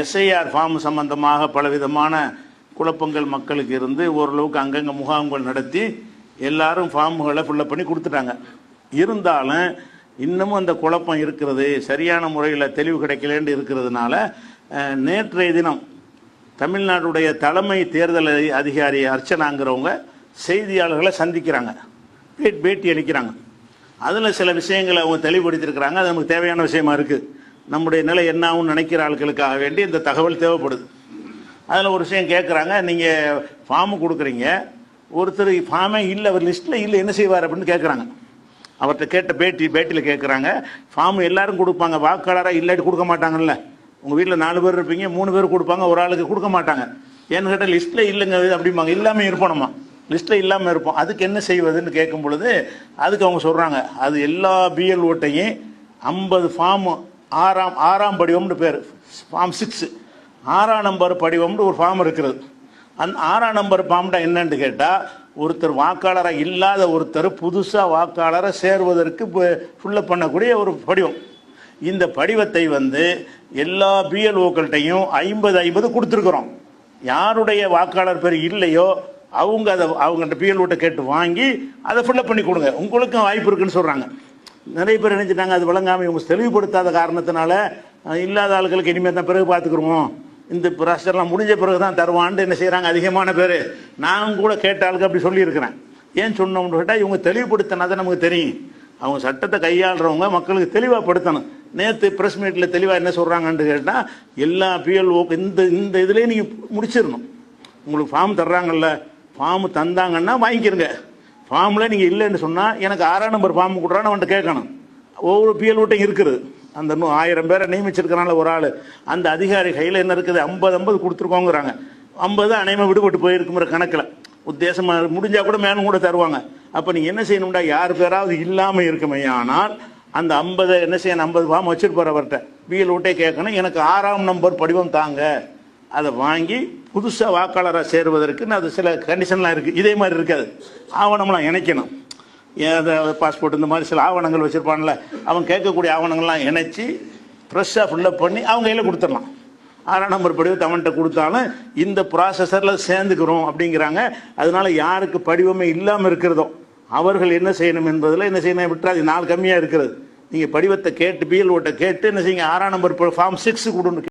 SIR form சம்பந்தமாக பலவிதமான குழப்பங்கள் மக்களுக்கு இருந்து ஓரளவுக்கு அங்கங்கே முகாம்கள் நடத்தி எல்லாரும் ஃபார்முகளை ஃபில்லப் பண்ணி கொடுத்துட்டாங்க. இருந்தாலும் இன்னமும் அந்த குழப்பம் இருக்கிறது சரியான முறையில் தெளிவு கிடைக்கலன்னு இருக்கிறதுனால நேற்றைய தினம் தமிழ்நாடுடைய தலைமை தேர்தல் அதிகாரி அர்ச்சனாங்கிறவங்க செய்தியாளர்களை சந்திக்கிறாங்க. பேட்டி அளிக்கிறாங்க. அதில் சில விஷயங்களை அவங்க தெளிவுபடுத்தியிருக்கிறாங்க. அது நமக்கு தேவையான விஷயமா இருக்குது நம்முடைய நிலை என்ன ஆகும்னு நினைக்கிற ஆட்களுக்காக வேண்டி இந்த தகவல் தேவைப்படுது. அதில் ஒரு விஷயம் கேட்குறாங்க நீங்கள் ஃபார்மு கொடுக்குறீங்க ஒருத்தர் ஃபார்மே இல்லை அவர் லிஸ்ட்டில் இல்லை என்ன செய்வார் அப்படின்னு கேட்குறாங்க அவர்கிட்ட கேட்ட பேட்டி பேட்டியில் கேட்குறாங்க ஃபார்ம் எல்லாரும் கொடுப்பாங்க வாக்காளராக இல்லாட்டி கொடுக்க மாட்டாங்கல்ல. உங்கள் வீட்டில் நாலு பேர் இருப்பீங்க மூணு பேர் கொடுப்பாங்க ஒரு ஆளுக்கு கொடுக்க மாட்டாங்க. ஏன்னு கேட்டால் லிஸ்ட்டில் இல்லைங்க அப்படிம்பாங்க இல்லாமல் இருப்போம்மா. லிஸ்ட்டில் இல்லாமல் இருப்போம். அதுக்கு என்ன செய்வதுன்னு கேட்கும் பொழுது அதுக்கு அவங்க சொல்கிறாங்க அது எல்லா பிஎல் ஓட்டையும் ஐம்பது ஃபார்மும் ஆறாம் ஆறாம் படிவம்னு பேர். ஃபார்ம் சிக்ஸு ஆறாம் நம்பர் படிவம்னு ஒரு ஃபார்ம் இருக்கிறது. அந்த ஆறாம் நம்பர் ஃபார்ம்டா என்னன்னு கேட்டால் ஒருத்தர் வாக்காளராக இல்லாத ஒருத்தர் புதுசாக வாக்காளரை சேர்வதற்கு ஃபுல்லப் பண்ணக்கூடிய ஒரு படிவம். இந்த படிவத்தை வந்து எல்லா பிஎல்ஓக்கள்கிட்டையும் ஐம்பது ஐம்பது கொடுத்துருக்குறோம். யாருடைய வாக்காளர் பேர் இல்லையோ அவங்க அதை அவங்கள்ட்ட பிஎல்ஓட்ட கேட்டு வாங்கி அதை ஃபில்லப் பண்ணி கொடுங்க. உங்களுக்கும் வாய்ப்பு இருக்குன்னு சொல்கிறாங்க நிறைய பேர் நினைச்சிட்டாங்க அது விளங்காமல் இவங்க தெளிவுபடுத்தாத காரணத்தினால இல்லாத ஆளுகளுக்கு இனிமேல் தான் பிறகு பார்த்துக்குருவோம். இந்த ப்ராசர்லாம் முடிஞ்ச பிறகு தான் தருவான்ட்டு என்ன செய்கிறாங்க அதிகமான பேர். நான் கூட கேட்ட ஆளுக்கு அப்படி சொல்லியிருக்கிறேன். ஏன் சொன்னோம்னு கேட்டால் இவங்க தெளிவுபடுத்தினாதான் நமக்கு தெரியும். அவங்க சட்டத்தை கையாளுறவங்க மக்களுக்கு தெளிவாக படுத்தணும். நேற்று ப்ரெஸ் மீட்டில் தெளிவாக என்ன சொல்கிறாங்கன்னு கேட்டால் எல்லா பிஎல்ஓக்கு இந்த இந்த இதுலேயே நீங்கள் முடிச்சிடணும் உங்களுக்கு ஃபார்ம் தர்றாங்கல்ல ஃபார்ம் தந்தாங்கன்னா வாங்கிக்கிறங்க ஃபார்மில் நீங்கள் இல்லைன்னு சொன்னால் எனக்கு ஆறாம் நம்பர் ஃபார்ம் கொடுறான்னு அவன்கிட்ட கேட்கணும். ஒவ்வொரு பிஎல்ஓட்டையும் இருக்குது. அந்த இன்னும் ஆயிரம் பேரை நியமிச்சிருக்கனால ஒரு ஆள். அந்த அதிகாரி கையில் என்ன இருக்குது? ஐம்பது ஐம்பது கொடுத்துருக்கோங்கிறாங்க. ஐம்பது அனைவரும் விடுபட்டு போயிருக்குங்கிற கணக்கில். உத்தேசமாக முடிஞ்சால் கூட மேலும் கூட தருவாங்க. அப்போ நீங்கள் என்ன செய்யணும்டா? யார் பேராவது இல்லாமல் இருக்குமே. ஆனால் அந்த ஐம்பது என்ன செய்யணும்? ஐம்பது ஃபார்ம் வச்சுருப்பார் அவர்கிட்ட. பிஎல்ஓட்டே கேட்கணும். எனக்கு ஆறாம் நம்பர் படிவம் தாங்க. அதை வாங்கி புதுசாக வாக்காளராக சேருவதற்கு அது சில கண்டிஷன்லாம் இருக்குது இதே மாதிரி இருக்காது. ஆவணம்லாம் இணைக்கணும். பாஸ்போர்ட் இந்த மாதிரி சில ஆவணங்கள் வச்சுருப்பான்ல அவன் கேட்கக்கூடிய ஆவணங்கள்லாம் இணைச்சி ஃப்ரெஷ்ஷாக ஃபில்லப் பண்ணி அவங்க கையில் கொடுத்துடலாம். ஆறாம் நம்பர் படிவத்தை அவன்கிட்ட கொடுத்தாலும் இந்த ப்ராசஸரில் சேர்ந்துக்கிறோம் அப்படிங்கிறாங்க. அதனால யாருக்கு படிவமே இல்லாமல் இருக்கிறதோ அவர்கள் என்ன செய்யணும் என்பதில் என்ன செய்யணும் விட்டுறாது நாள் கம்மியாக இருக்கிறது. நீங்கள் படிவத்தை கேட்டு பிஎல்ஓட்டை கேட்டு என்ன செய்யுங்க? ஆறாம் நம்பர் ஃபார்ம் சிக்ஸ் கொடுன்னு